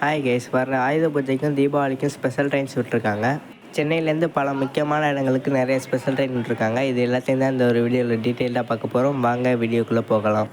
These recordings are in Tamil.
ஹாய் கேஸ் வர்ற ஆயுத பூஜைக்கும் தீபாவளிக்கும் ஸ்பெஷல் ட்ரெயின்ஸ் விட்டுருக்காங்க. சென்னையிலேருந்து பல முக்கியமான இடங்களுக்கு நிறைய ஸ்பெஷல் ட்ரெயின் விட்டுருக்காங்க. இது எல்லாத்தையும் தான் இந்த ஒரு வீடியோவில் டீட்டெயிலாக பார்க்க போகிறோம் வாங்க வீடியோக்குள்ளே போகலாம்.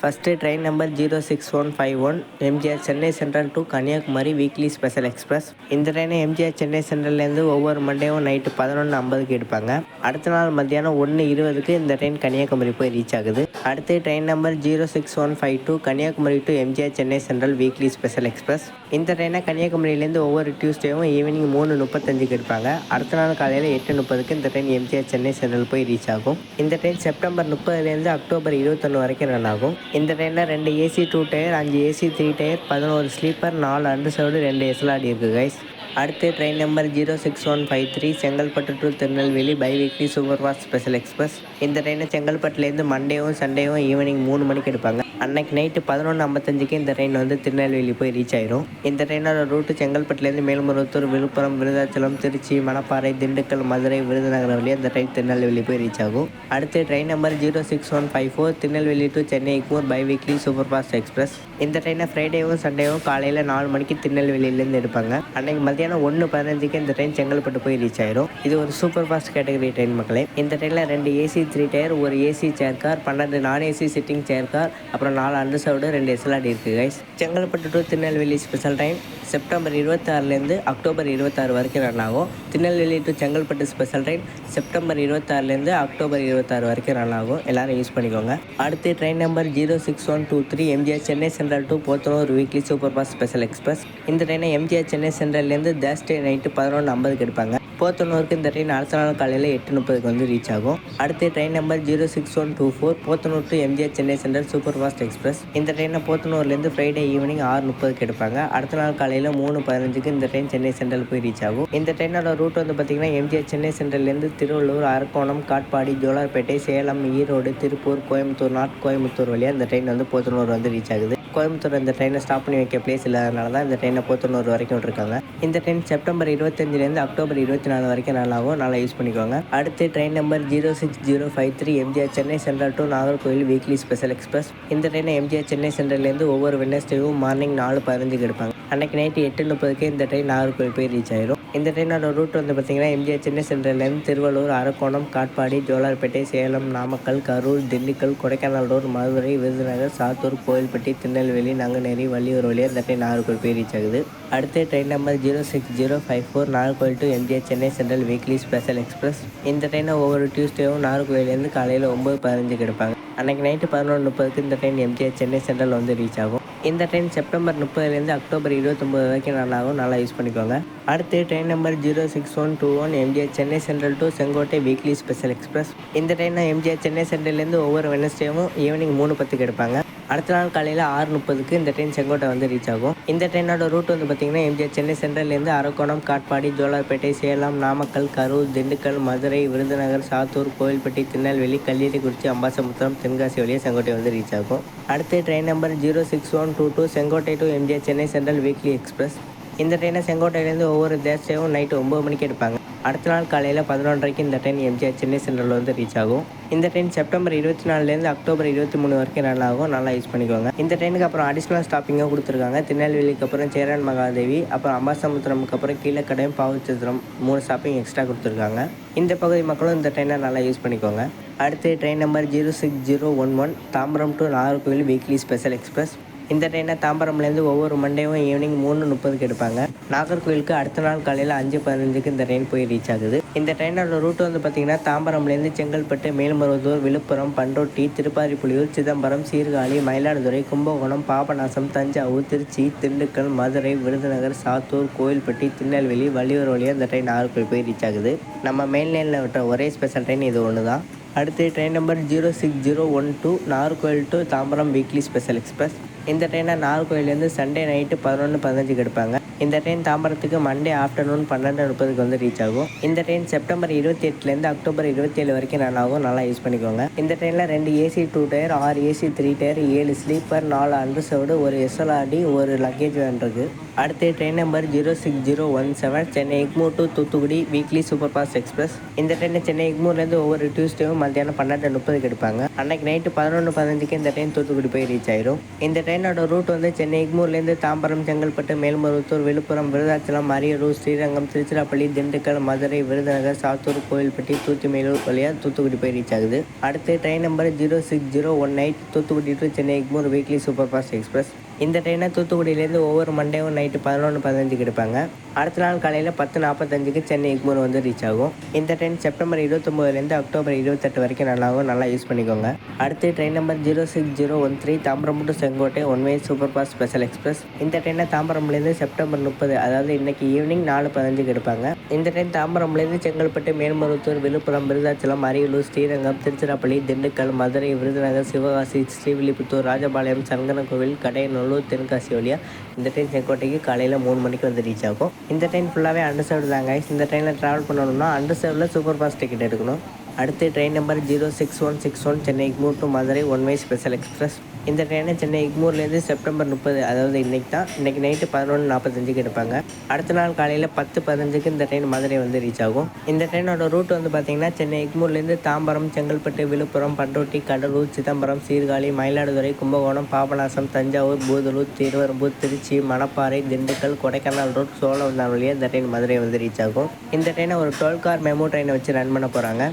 First train number zero six one five one MGR Chennai central to Kanyakumari weekly special express. இந்த ட்ரெயினை எம்ஜிஆர் சென்னை சென்ட்ரல்லேருந்து ஒவ்வொரு மண்டேவும் நைட்டு பதினொன்று ஐம்பதுக்கு எடுப்பாங்க. அடுத்த நாள் மத்தியானம் ஒன்று இருபதுக்கு இந்த ட்ரெயின் கன்னியாகுமரி போய் ரீச் ஆகுது. அடுத்து train number zero six one five two Kanyakumari to MGR Chennai central weekly special express. இந்த ட்ரெயினை கன்னியாகுமரியிலேருந்து ஒவ்வொரு டியூஸ்டேவும் ஈவினிங் மூணு முப்பத்தஞ்சுக்கு எடுப்பாங்க. அடுத்த நாள் காலையில் எட்டு முப்பதுக்கு இந்த ட்ரெயின் எம்ஜிஆர் சென்னை சென்ட்ரல் போய் ரீச் ஆகும். இந்த ட்ரெயின் செப்டம்பர் முப்பதுலேருந்து அக்டோபர் இருபத்தொன்று வரைக்கும் ரன் ஆகும். இந்த ட்ரெயினில் ரெண்டு ஏசி டூ டயர் அஞ்சு ஏசி த்ரீ டயர் பதினோரு ஸ்லீப்பர் நாலு அண்டர்சர்வ்டு ரெண்டு எஸ்எல்ஆடி இருக்குது கைஸ் அடுத்து train number zero six one five three Chengalpattu to Tirunelveli by weekly super fast special express இந்த ட்ரெயினை செங்கல்பட்டுலேருந்து மண்டேவும் சண்டேவும் ஈவினிங் மூணு மணிக்கு எடுப்பாங்க. அன்னைக்கு நைட்டு பதினொன்று ஐம்பத்தஞ்சுக்கு இந்த ட்ரெயின் வந்து திருநெல்வேலி போய் ரீச் ஆயிரும். இந்த ட்ரெயினோட ரூட்டு செங்கல்பட்டுலேருந்து மேல்மருவத்தூர் விழுப்புரம் விருதாச்சலம் திருச்சி மணப்பாறை திண்டுக்கல் மதுரை விருதுநகர் வழியாக இந்த ட்ரெயின் திருநெல்வேலி போய் ரீச் ஆகும். அடுத்து train number zero six one five four Tirunelveli to Chennai Egmore by weekly super fast express இந்த ட்ரெயினை ஃப்ரைடேவும் சண்டேவும் காலையில் நாலு மணிக்கு திருநெல்வேலியிலேருந்து எடுப்பாங்க. அன்னைக்கு மத்தியானம் ஒன்று பதினஞ்சுக்கு இந்த ட்ரெயின் செங்கல்பட்டு போய் ரீச் ஆயிரும். இது ஒரு சூப்பர் ஃபாஸ்ட் கேட்டகரி ட்ரெயின் மக்களே. இந்த ட்ரெயினில் ரெண்டு ஏசி த்ரீ டயர் ஒரு ஏசி சேர் கார் பன்னெண்டு non AC sitting chair car அப்புறம் நாலு அண்டர்சர்வ்டு ரெண்டு எஸ்எல்ஆடி இருக்குது guys Chengalpattu to Tirunelveli special train September இருபத்தாறுலேருந்து October இருபத்தாறு வரைக்கும் ரன் ஆகும். Tirunelveli to Chengalpattu special train September இருபத்தாறுலேருந்து October இருபத்தாறு வரைக்கும் ரன் ஆகும். எல்லோரும் யூஸ் பண்ணிக்கோங்க. அடுத்து train number zero six one two three MGR Chennai central to Podanur weekly super fast special express இந்த ட்ரெயினை எம்ஜிஆர் சென்னை சென்ட்ரல்லேருந்து தேர்ஸ்டே நைட்டு பதினொன்று ஐம்பதுக்கு எடுப்பாங்க. போத்தனூருக்கு இந்த ட்ரெயின் அடுத்த நாள் காலையில் எட்டு முப்பதுக்கு வந்து ரீச் ஆகும். அடுத்து train number zero six one two four Podanur to MGR Chennai central super fast express இந்த ட்ரெயினை போத்தனூர்லேருந்து ஃப்ரைடே ஈவினிங் ஆறு முப்பதுக்கு எடுப்பாங்க. அடுத்த நாள் காலையில் மூணு பதினஞ்சுக்கு இந்த ட்ரெயின் சென்னை சென்ட்ரல் போய் ரீச் ஆகும். இந்த ட்ரெயினோட ரூட் வந்து பார்த்திங்கன்னா எம்ஜிஆர் சென்னை சென்ட்ரல்லேருந்து திருவள்ளூர் அரக்கோணம் காட்பாடி ஜோலார்பேட்டை சேலம் ஈரோடு திருப்பூர் கோயம்புத்தூர் நாட் கோயம்புத்தூர் வழியாக இந்த ட்ரெயின் வந்து போத்தனூர் வந்து ரீச் ஆகுது. கோயம்புத்தூர் இந்த ட்ரெயினை ஸ்டாப் பண்ணி வைக்க பிளேஸ் இல்லாதனால தான் இந்த ட்ரெயினை போத்தனூர் வரைக்கும் விட்டுருக்காங்க இந்த ட்ரெயின் செப்டம்பர் இருபத்தஞ்சிலேருந்து அக்டோபர் இருபத்தி நாலு வரைக்கும் நல்லாகும் நல்லா யூஸ் பண்ணிக்கோங்க. அடுத்து train number zero six zero five three MGR Chennai central to Nagercoil weekly special express இந்த ட்ரெயினை எம்ஜிஆர் சென்னை சென்ட்ரல்லேருந்து ஒவ்வொரு வெனஸ்டேவும் மார்னிங் நாலு பதினஞ்சுக்கு எடுப்பாங்க. அன்னைக்கு நைட்டு எட்டு முப்பதுக்கு இந்த ட்ரெயின் நாகர்கோவில் போய் ரீச் ஆயிரும். இந்த ட்ரெயினோட ரூட் வந்து பார்த்திங்கன்னா எம்ஜிஆர் சென்னை சென்ட்ரல்லேருந்து திருவள்ளூர் அரக்கோணம் காட்பாடி ஜோலார்பேட்டை சேலம் நாமக்கல் கரூர் திண்டுக்கல் கொடைக்கானல் ரோடு மதுரை விருதுநகர் சாத்தூர் கோயில்பட்டி திருநெல்வேலி நங்கநேரி வள்ளியூர் வழியாக இந்த ட்ரெயின் நாகர்கோவில் போய் ரீச் ஆகுது. அடுத்து train number zero six zero five four Nagercoil to MGR Chennai central weekly special express இந்த ட்ரெயினை ஒவ்வொரு டியூஸ்டேவும் நாகர்கோவிலேருந்து காலையில் ஒம்பது பதினஞ்சு எடுப்பாங்க. அன்றைக்கி நைட்டு பதினொன்று முப்பதுக்கு இந்த ட்ரெயின் எம்ஜிஆர் சென்னை சென்ட்ரல் வந்து ரீச் ஆகும். இந்த ட்ரெயின் செப்டம்பர் முப்பதுலேருந்து அக்டோபர் இருபத்தொம்பது வரைக்கும் நல்லாகும் நல்லா யூஸ் பண்ணிக்கோங்க. அடுத்து train number zero six one two one MGR Chennai central to Sengottai weekly special express இந்த ட்ரெயினை எம்ஜிஆர் சென்னை சென்ட்ரல்லேருந்து ஒவ்வொரு வெனஸ்டேவும் ஈவினிங் மூணு பத்துக்கு எடுப்பாங்க. அடுத்த நாள் காலையில் ஆறு முப்பதுக்கு இந்த ட்ரெயின் செங்கோட்டை வந்து ரீச் ஆகும். இந்த ட்ரெயினோட ரூட் வந்து பார்த்திங்கன்னா எம்ஜிஆர் சென்னை சென்ட்ரல்லேருந்து அரக்கோணம் காட்பாடி ஜோலார்பேட்டை சேலம் நாமக்கல் கரூர் திண்டுக்கல் மதுரை விருதுநகர் சாத்தூர் கோயில்பட்டி திருநெல்வேலி கல்லியடிக்குறிச்சி அம்பாசமுத்திரம் தென்காசி வழியாக செங்கோட்டை வந்து ரீச் ஆகும். அடுத்து train number zero six one two two Sengottai to MGR Chennai central weekly express இந்த ட்ரெயினை செங்கோட்டையிலேருந்து ஒவ்வொரு தேசத்தையும் நைட்டு ஒம்பது மணிக்கு எடுப்பாங்க. அடுத்த நாள் காலையில் பதினொன்றரைக்கு இந்த ட்ரெயின் எம்ஜிஆர் சென்னை சென்ட்ரல் வந்து ரீச் ஆகும். இந்த ட்ரெயின் செப்டம்பர் இருபத்தி நாலுலேருந்து அக்டோபர் இருபத்தி மூணு வரைக்கும் நல்லா ஆகும். நல்லா யூஸ் பண்ணிக்கோங்க. இந்த ட்ரெயினுக்கு அப்புறம் அடிஷ்னல் ஸ்டாப்பிங்காக கொடுத்துருக்காங்க. திருநெல்வேலிக்கு அப்புறம் சேரன் மகாதேவி அப்புறம் அம்பாசமுத்திரமுக்கு அப்புறம் கீழக்கடையும் பாவச்சித்திரம் மூணு ஸ்டாப்பிங் எக்ஸ்ட்ரா கொடுத்துருக்காங்க. இந்த பகுதி மக்களும் இந்த ட்ரெயினை நல்லா யூஸ் பண்ணிக்கோங்க. அடுத்து train number zero six zero one one Tambaram to Nagercoil weekly special express இந்த ட்ரெயினை தாம்பரம்லேருந்து ஒவ்வொரு மண்டேவும் ஈவினிங் மூணு முப்பதுக்கு எடுப்பாங்க. நாகர்கோவிலுக்கு அடுத்த நாள் காலையில் அஞ்சு பதினஞ்சுக்கு இந்த ட்ரெயின் போய் ரீச் ஆகுது. இந்த ட்ரெயினோட ரூட் வந்து பார்த்திங்கன்னா தாம்பரம்லேருந்து செங்கல்பட்டு மேல்மருவத்தூர் விழுப்புரம் பண்டோட்டி திருப்பாரிப்புலியூர் சிதம்பரம் சீர்காழி மயிலாடுதுறை கும்பகோணம் பாபநாசம் தஞ்சாவூர் திருச்சி திண்டுக்கல் மதுரை விருதுநகர் சாத்தூர் கோயில்பட்டி திருநெல்வேலி வள்ளியூர் வழியாக இந்த ட்ரெயின் நாகர்கோவில் போய் ரீச் ஆகுது. நம்ம மெயின்லைனில் விட்ட ஒரே ஸ்பெஷல் ட்ரெயின் இது ஒன்று தான் அடுத்து train number zero six zero one two Nagercoil to Tambaram weekly special express இந்த ட்ரெயினை நாகர்கோயிலேருந்து சண்டே நைட்டு பதினொன்று பதினஞ்சுக்கு எடுப்பாங்க. இந்த ட்ரெயின் தாம்பரத்துக்கு மண்டே ஆஃப்டர்நூன் பன்னெண்டு முப்பதுக்கு வந்து ரீச் ஆகும். இந்த ட்ரெயின் செப்டம்பர் இருபத்தி எட்டுலேருந்து அக்டோபர் இருபத்தி ஏழு வரைக்கும் ரன் ஆகும். நல்லா யூஸ் பண்ணிக்கோங்க. இந்த ட்ரெயினில் ரெண்டு ஏசி டூ டயர் ஆறு ஏசி த்ரீ டயர் ஏழு ஸ்லீப்பர் நாலு அண்டர்சவுடு ஒரு எஸ்எல்ஆர்டி ஒரு லக்கேஜ் வேன் இருக்குது அடுத்து train number zero six zero one seven Chennai Egmore to Thoothukudi weekly super fast express இந்த ட்ரெயினை சென்னை எக்மூர்லேருந்து ஒவ்வொரு டியூஸ்டேவும் மத்தியானம் பன்னெண்டு முப்பதுக்கு எடுப்பாங்க. அன்னைக்கு நைட்டு பதினொன்று பதினஞ்சுக்கு இந்த ட்ரெயின் தூத்துக்குடி போய் ரீச் ஆயிரும். இந்த ட்ரெயினோட ரூட் வந்து சென்னை எக்மூர்லேருந்து தாம்பரம் செங்கல்பட்டு மேல்மருவத்தூர் விழுப்புரம் விருதாச்சலம் அரியலூர் ஸ்ரீரங்கம் திருச்சிராப்பள்ளி திண்டுக்கல் மதுரை விருதுநகர் சாத்தூர் கோயில்பட்டி தூத்துமேலூர் வழியாக தூத்துக்குடி போய் ரீச் ஆகுது. அடுத்து train number zero six zero one eight Thoothukudi to Chennai Egmore weekly super fast express இந்த ட்ரெயினை தூத்துக்குடியிலேருந்து ஒவ்வொரு மண்டேவும் நைட்டு பதினொன்று பதினஞ்சுக்கு எடுப்பாங்க. அடுத்த நாள் காலையில் பத்து நாற்பத்தஞ்சுக்கு சென்னை எக்மூர் வந்து ரீச் ஆகும். இந்த ட்ரெயின் செப்டம்பர் இருபத்தொம்போதுலேருந்து அக்டோபர் இருபத்தெட்டு வரைக்கும் நல்லாவும் நல்லா யூஸ் பண்ணிக்கோங்க. அடுத்து train number zero six zero one three Tambaram to Sengottai one way super fast special express இந்த ட்ரெயினை தாம்பரம்லேருந்து செப்டம்பர் முப்பது அதாவது இன்றைக்கி ஈவினிங் நாலு பதினஞ்சுக்கு எடுப்பாங்க. இந்த ட்ரெயின் தாம்பரம்லேருந்து செங்கல்பட்டு மேல்மருவத்தூர் விழுப்புரம் விருதாச்சலம் அரியலூர் ஸ்ரீரங்கம் திருச்சிராப்பள்ளி திண்டுக்கல் மதுரை விருதுநகர் சிவகாசி ஸ்ரீவில்லிபுத்தூர் ராஜபாளையம் சங்கரன் கோவில் கடையனூர் கடையநல்லூர் தென்காசி வழியாக இந்த ட்ரெயின் செங்கோட்டைக்கு காலையில் மூணு மணிக்கு வந்து ரீச் ஆகும். இந்த ட்ரெயின் ஃபுல்லாகவே அண்டர்சர்வ்டு தாங்க இந்த ட்ரெயினில் ட்ராவல் பண்ணணும்னா அண்டர்சர்வில் சூப்பர் ஃபாஸ்ட் டிக்கெட் எடுக்கணும். அடுத்து train number zero six one six one Chennai Egmore to Madurai one way special express இந்த ட்ரெயினை சென்னை எக்மூர்லேருந்து செப்டம்பர் முப்பது அதாவது இன்றைக்கி தான். இன்றைக்கி நைட்டு பதினொன்று நாற்பத்தஞ்சுக்கு எடுப்பாங்க. அடுத்த நாள் காலையில் பத்து பதினஞ்சுக்கு இந்த ட்ரெயின் மதுரை வந்து ரீச் ஆகும். இந்த ட்ரெயினோட ரூட் வந்து பார்த்திங்கன்னா சென்னை எக்மூர்லேருந்து தாம்பரம் செங்கல்பட்டு விழுப்புரம் பண்ருட்டி கடலூர் சிதம்பரம் சீர்காழி மயிலாடுதுறை கும்பகோணம் பாபநாசம் தஞ்சாவூர் பூதலூர் திருவரம்பூர் திருச்சி மணப்பாறை திண்டுக்கல் கொடைக்கானல் ரோட் சோழவந்தான் வழியாக இந்த ட்ரெயின் மதுரை வந்து ரீச் ஆகும். இந்த ட்ரெயினை ஒரு டுவெல் கார் மெமோ ட்ரெயினை வச்சு ரன் பண்ண போகிறாங்க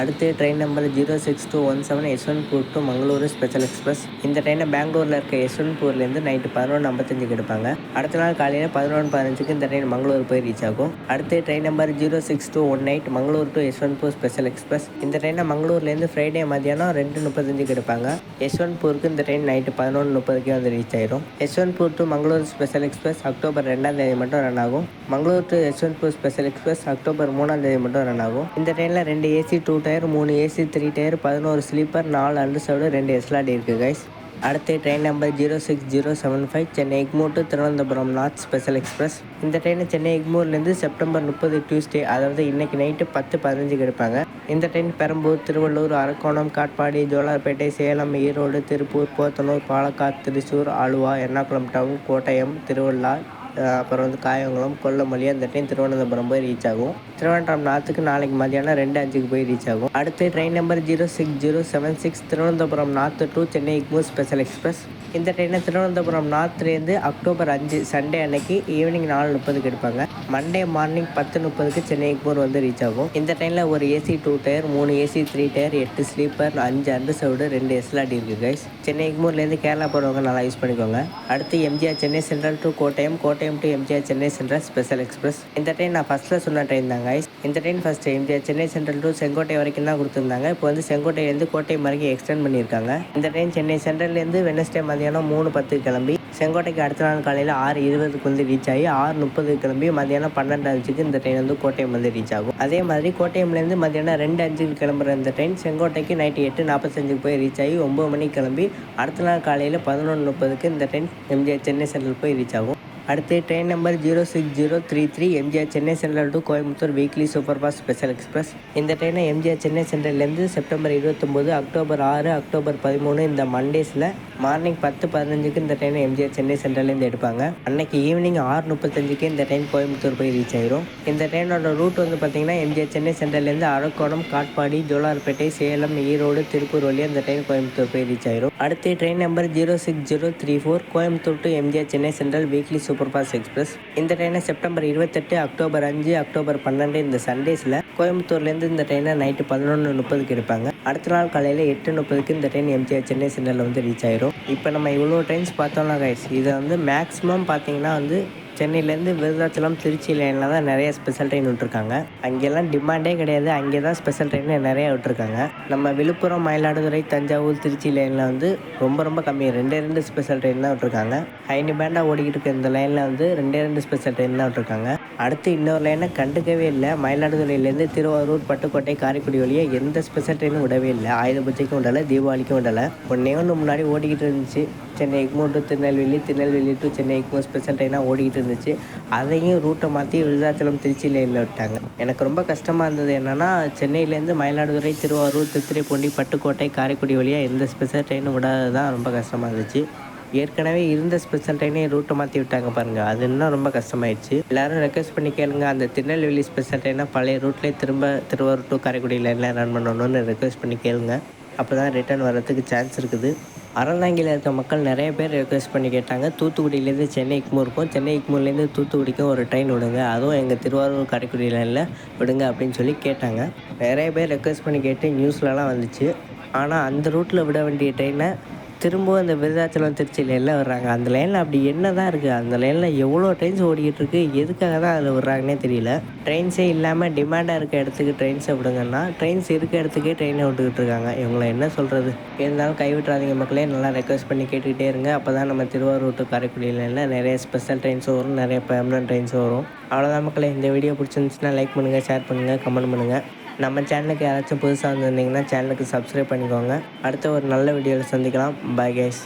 அடுத்து train number zero six two one seven Yesvantpur to Mangaluru special express இந்த ட்ரெயினை பெங்களூரில் இருக்க யஸ்வந்த்பூர்லேருந்து நைட்டு பதினொன்று ஐம்பத்தஞ்சுக்கு எடுப்பாங்க. அடுத்த நாள் காலையில் பதினொன்று பதினஞ்சுக்கு இந்த ட்ரெயின் மங்களூர் போய் ரீச் ஆகும். அடுத்து train number zero six two one eight Mangalore to Yesvantpur special express இந்த ட்ரெயினை மங்களூர்லேருந்து ஃப்ரைடே மதியானம் ரெண்டு முப்பத்தஞ்சுக்கு எடுப்பாங்க. யஸ்வந்த்பூருக்கு இந்த ட்ரெயின் நைட்டு பதினொன்று முப்பதுக்கே வந்து ரீச் ஆயிரும். Yesvantpur to Mangalore special express October ரெண்டாம் தேதி மட்டும் ரன் ஆகும். Mangalore to Yesvantpur special express October மூணாம் தேதி மட்டும் ரன் ஆகும். இந்த ட்ரெயினில் ரெண்டு ஏசி டூ டயர் மூணு ஏசி த்ரீ டயர் பதினோரு ஸ்லீப்பர் நாலு அண்டர்சவுடு ரெண்டு எஸ்லாடி இருக்குது கைஸ் அடுத்து train number zero six zero seven five Chennai Egmore to Thiruvananthapuram north special express இந்த ட்ரெயின் சென்னை எக்மூர்லேருந்து செப்டம்பர் முப்பது டியூஸ்டே அதாவது இன்னைக்கு நைட்டு பத்து பதினஞ்சுக்கு எடுப்பாங்க. இந்த ட்ரெயின் பெரம்பூர் திருவள்ளூர் அரக்கோணம் காட்பாடி ஜோலார்பேட்டை சேலம் ஈரோடு திருப்பூர் போத்தனூர் பாலக்காடு திருச்சூர் ஆலுவா எர்ணாகுளம் டவுன் கோட்டயம் திருவள்ளா அப்புறம் வந்து காயங்குளம் கொல்லமல்லி அந்த ட்ரெயின் திருவனந்தபுரம் போய் ரீச் ஆகும். திருவனந்தபுரம் நார்த்துக்கு நாளைக்கு மதியானம் ரெண்டு அஞ்சுக்கு போய் ரீச் ஆகும். அடுத்து train number zero six zero seven six Thiruvananthapuram north to Chennai இக்மூர் special express இந்த ட்ரெயினை திருவனந்தபுரம் நார்த்லேருந்து அக்டோபர் அஞ்சு சண்டே அன்னைக்கு ஈவினிங் நாலு முப்பதுக்கு எடுப்பாங்க. மண்டே மார்னிங் பத்து முப்பதுக்கு சென்னை எக்மூர் வந்து ரீச் ஆகும். இந்த ட்ரெயினில் ஒரு ஏசி டூ டயர் மூணு ஏசி த்ரீ டயர் எட்டு ஸ்லீப்பர் அஞ்சு அண்டு சவுடு ரெண்டு எஸ்லாடி இருக்குது கைஸ் சென்னை எக்மூர்லேருந்து கேரளா போகிறவங்க நல்லா யூஸ் பண்ணிக்கோங்க. அடுத்து MGR Chennai central to Kottayam Kottayam to MGR Chennai central special express இந்த ட்ரெயின் நான் ஃபஸ்ட்டில் சொன்ன ட்ரெயின் தான் இந்த train first MGR Chennai central to Sengottai வரைக்கும் தான் கொடுத்துருந்தாங்க. இப்போ வந்து செங்கோட்டையிலேருந்து கோட்டை வரைக்கும் எக்ஸ்டெண்ட் பண்ணியிருக்காங்க. இந்த ட்ரெயின் சென்னை சென்ட்ரல்லேருந்து வெனஸ்டே மதியானம் மூணு பத்துக்கு கிளம்பி செங்கோட்டைக்கு அடுத்த நாள் காலையில் ஆறு இருபதுக்கு வந்து ரீச் ஆகி ஆறு முப்பது கிளம்பி மதியானம் பன்னெண்டு அஞ்சுக்கு இந்த ட்ரெயின் வந்து கோட்டயம் வந்து ரீச் ஆகும். அதே மாதிரி கோட்டயம்லேருந்து மதியானம் ரெண்டு அஞ்சுக்கு கிளம்புற இந்த ட்ரெயின் செங்கோட்டைக்கு நைட்டு எட்டு நாற்பத்தஞ்சுக்கு போய் ரீச் ஆகி ஒம்பது மணிக்கு கிளம்பி அடுத்த நாள் காலையில் பதினொன்று முப்பதுக்கு இந்த ட்ரெயின் எம்ஜிஆர் சென்னை சென்ட்ரல் போய் ரீச் ஆகும். அடுத்து train number zero six zero three three MGR Chennai central to Coimbatore weekly super fast special express இந்த ட்ரெயினை எம்ஜிஆர் சென்னை சென்ட்ரல்லேருந்து செப்டம்பர் இருபத்தொம்போது அக்டோபர் ஆறு அக்டோபர் பதிமூணு இந்த மண்டேஸில் மார்னிங் பத்து பதினஞ்சுக்கு இந்த ட்ரெயினை எம்ஜிஆர் சென்னை சென்ட்ரல்லேருந்து எடுப்பாங்க. அன்னைக்கு ஈவினிங் ஆறு முப்பத்தஞ்சுக்கு இந்த ட்ரெயின் கோயம்புத்தூர் போய் ரீச் ஆயிரும். இந்த ட்ரெயினோட ரூட் வந்து பார்த்தீங்கன்னா எம்ஜிஆர் சென்னை சென்ட்ரல்லேருந்து அரக்கோணம் காட்பாடி ஜோலார்பேட்டை சேலம் ஈரோடு திருப்பூர் வழியாக இந்த ட்ரெயின் கோயம்புத்தூர் போய் ரீச் ஆயிரும். அடுத்து train number zero six zero three four Coimbatore to MGR Chennai central weekly super fast express. இந்த ட்ரெயினை செப்டம்பர் இருபத்தெட்டு அக்டோபர் அஞ்சு அக்டோபர் பன்னெண்டு இந்த சண்டேஸில் கோயம்புத்தூர்லேருந்து இந்த ட்ரெயினை நைட்டு பதினொன்று முப்பதுக்கு எடுப்பாங்க. அடுத்த நாள் காலையில் எட்டு முப்பதுக்கு இந்த ட்ரெயின் எம்ஜிஆர் சென்னை சென்ட்ரலில் வந்து ரீச் ஆயிரும். இப்போ நம்ம இவ்வளோ ட்ரெயின்ஸ் பார்த்தோம்னா கைஸ் இதை வந்து மேக்ஸிமம் பார்த்தீங்கன்னா வந்து சென்னையிலேருந்து விருதாச்சலம் திருச்சி லைனில் தான் நிறைய ஸ்பெஷல் ட்ரெயின் விட்டுருக்காங்க. அங்கெல்லாம் டிமாண்டே கிடையாது. அங்கே தான் ஸ்பெஷல் ட்ரெயின் நிறைய விட்டுருக்காங்க. நம்ம விழுப்புரம் மயிலாடுதுறை தஞ்சாவூர் திருச்சி லைனில் வந்து ரொம்ப ரொம்ப கம்மி. ரெண்டே ரெண்டு ஸ்பெஷல் ட்ரெயின் தான் விட்டுருக்காங்க. ஹைனி பேண்டாக ஓடிக்கிட்டு இருக்க இந்த லைனில் வந்து ரெண்டே ரெண்டு ஸ்பெஷல் ட்ரெயின் தான் விட்டுருக்காங்க. அடுத்து இன்னொரு லைனை கண்டுக்கவே இல்லை. மயிலாடுதுறையிலேருந்து திருவாரூர் பட்டுக்கோட்டை காரைக்குடி வழியாக எந்த ஸ்பெஷல் ட்ரெயினும் விடவே இல்லை. ஆயுத பூஜைக்கும் விடலை தீபாவளிக்கும் விடலை. ஒன்றே ஒன்று முன்னாடி ஓடிக்கிட்டு இருந்துச்சு. Chennai Egmore to Tirunelveli Tirunelveli to Chennai Egmore special ட்ரெயினாக ஓடிக்கிட்டு இருந்துச்சு. இருந்துச்சு. அதையும் ரூட்டை மாற்றி விருதாச்சலம் திருச்சியில் லைனில் விட்டாங்க. எனக்கு ரொம்ப கஷ்டமாக இருந்தது என்னென்னா சென்னையிலேருந்து மயிலாடுதுறை திருவாரூர் திருத்துறைப்பூண்டி பட்டுக்கோட்டை காரைக்குடி வழியாக எந்த ஸ்பெஷல் ட்ரெயினும் விடாது தான் ரொம்ப கஷ்டமாக இருந்துச்சு. ஏற்கனவே இருந்த ஸ்பெஷல் ட்ரெயினே ரூட்டை மாற்றி விட்டாங்க பாருங்கள் அது இன்னும் ரொம்ப கஷ்டமாயிடுச்சு. எல்லாரும் ரெக்வஸ்ட் பண்ணி கேளுங்க. அந்த திருநெல்வேலி ஸ்பெஷல் ட்ரெயினாக பழைய ரூட்லேயே திரும்ப திருவாரூர் டு காரைக்குடி லைனில் ரன் பண்ணணும்னு ரெக்வஸ்ட் பண்ணி கேளுங்க. அப்போ தான் ரிட்டர்ன் வர்றதுக்கு சான்ஸ் இருக்குது. அறந்தாங்கியில் இருக்க மக்கள் நிறைய பேர் ரெக்வஸ்ட் பண்ணி கேட்டாங்க. தூத்துக்குடியிலேருந்து சென்னை இக்மூருக்கும் சென்னை இக்மூர்லேருந்து தூத்துக்குடிக்கும் ஒரு ட்ரெயின் விடுங்க. அதுவும் எங்கள் திருவாரூர் காரைக்குடி லைனில் விடுங்க அப்படின்னு சொல்லி கேட்டாங்க. நிறைய பேர் ரெக்வஸ்ட் பண்ணி கேட்டு நியூஸ்லலாம் வந்துச்சு. ஆனால் அந்த ரூட்டில் விட வேண்டிய ட்ரெயினை திரும்பவும் அந்த விருதாச்சலம் திருச்சி லைனில் வர்றாங்க. அந்த லைனில் அப்படி என்ன தான் இருக்குது அந்த லைனில் எவ்வளோ ட்ரெயின்ஸ் ஓடிக்கிட்டு இருக்கு? எதுக்காக தான் அதில் விட்றாங்கன்னே தெரியல. ட்ரெயின்ஸே இல்லாமல் டிமாண்டாக இருக்க இடத்துக்கு ட்ரெயின்ஸை விடுங்கன்னா ட்ரெயின்ஸ் இருக்க இடத்துக்கே ட்ரெயினை விட்டுக்கிட்டு இருக்காங்க. இவங்களை என்ன சொல்கிறது இருந்தாலும் கைவிட்டுறாதீங்க மக்களே. நல்லா ரெக்வஸ்ட் பண்ணி கேட்டுக்கிட்டே இருங்க. அப்போ தான் நம்ம திருவாரூர் டு காரைக்குடி லைனில் நிறைய ஸ்பெஷல் ட்ரெயின்ஸும் வரும். நிறைய பெர்மனன்ட் ட்ரெயின்ஸும் வரும். அவ்வளோதான் மக்களே. இந்த வீடியோ பிடிச்சிருந்துச்சுன்னா லைக் பண்ணுங்கள் ஷேர் பண்ணுங்கள் கமெண்ட் பண்ணுங்கள் நம்ம சேனலுக்கு யாராச்சும் புதுசாக வந்திருந்தீங்கன்னா சேனலுக்கு சப்ஸ்கிரைப் பண்ணிக்கோங்க. அடுத்த ஒரு நல்ல வீடியோவில் சந்திக்கலாம். பாய் கேஸ்